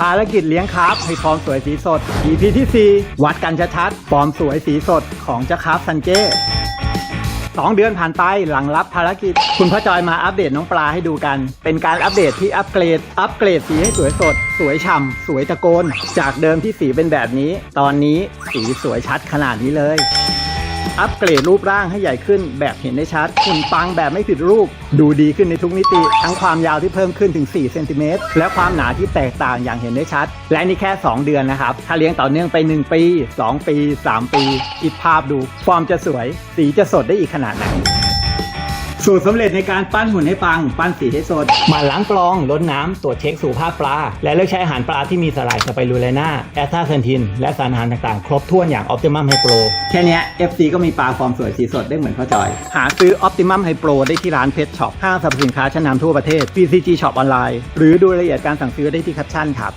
ภารกิจเลี้ยงคร์ฟให้ฟอร์มสวยสีสด EP ที่ 4 วัดกันชัดๆฟอร์มสวยสีสดของเจ้าคาร์ฟซันเก้สองเดือนผ่านไปหลังรับภารกิจ คุณพ่อจอยมาอัปเดตน้องปลาให้ดูกัน เป็นการอัปเดตที่อัปเกรด อัปเกรดสีให้สวยสด สวยฉ่ำสวยตะโกน จากเดิมที่สีเป็นแบบนี้ ตอนนี้สีสวยชัดขนาดนี้เลย อัปเกรดรูปร่างให้ใหญ่ขึ้นแบบเห็นได้ชัดหุ่นปังแบบไม่ผิดรูป ดูดีขึ้นในทุกมิติ ทั้งความยาวที่เพิ่มขึ้นถึง 4 เซนติเมตร และความหนาที่แตกต่างอย่างเห็นได้ชัด และนี่แค่ 2 เดือนนะครับ ถ้าเลี้ยงต่อเนื่องไป 1 ปี 2 ปี 3 ปี คิดภาพดู ฟอร์มจะสวย สีจะสดได้อีกขนาดไหน สูตรสำเร็จในการปั้นหุ่นให้ปัง ปั้นสีให้สดหมันล้างกรองลดน้ำตรวจเช็คสุขภาพปลา และเลือกใช้อาหารปลาที่มีสลายสไปรูไลนาแอสตาเซนทิน และสารอาหารต่างๆ ครบถ้วนอย่างออ t ติมัมไฮโปรแค่นี้ FC ก็มีปลาฟอร์มสวยสีสดได้เหมือนพ่อจอย หาซื้อออ t ติมัมไฮโปรได้ที่ร้านเพชรช็อปห้างสรรพสินค้าชั้นนำทั่วประเทศ PCG Shop ออนไลน์หรือดูรายละเอียดการสั่งซื้อได้ที่แคปชั่นครับ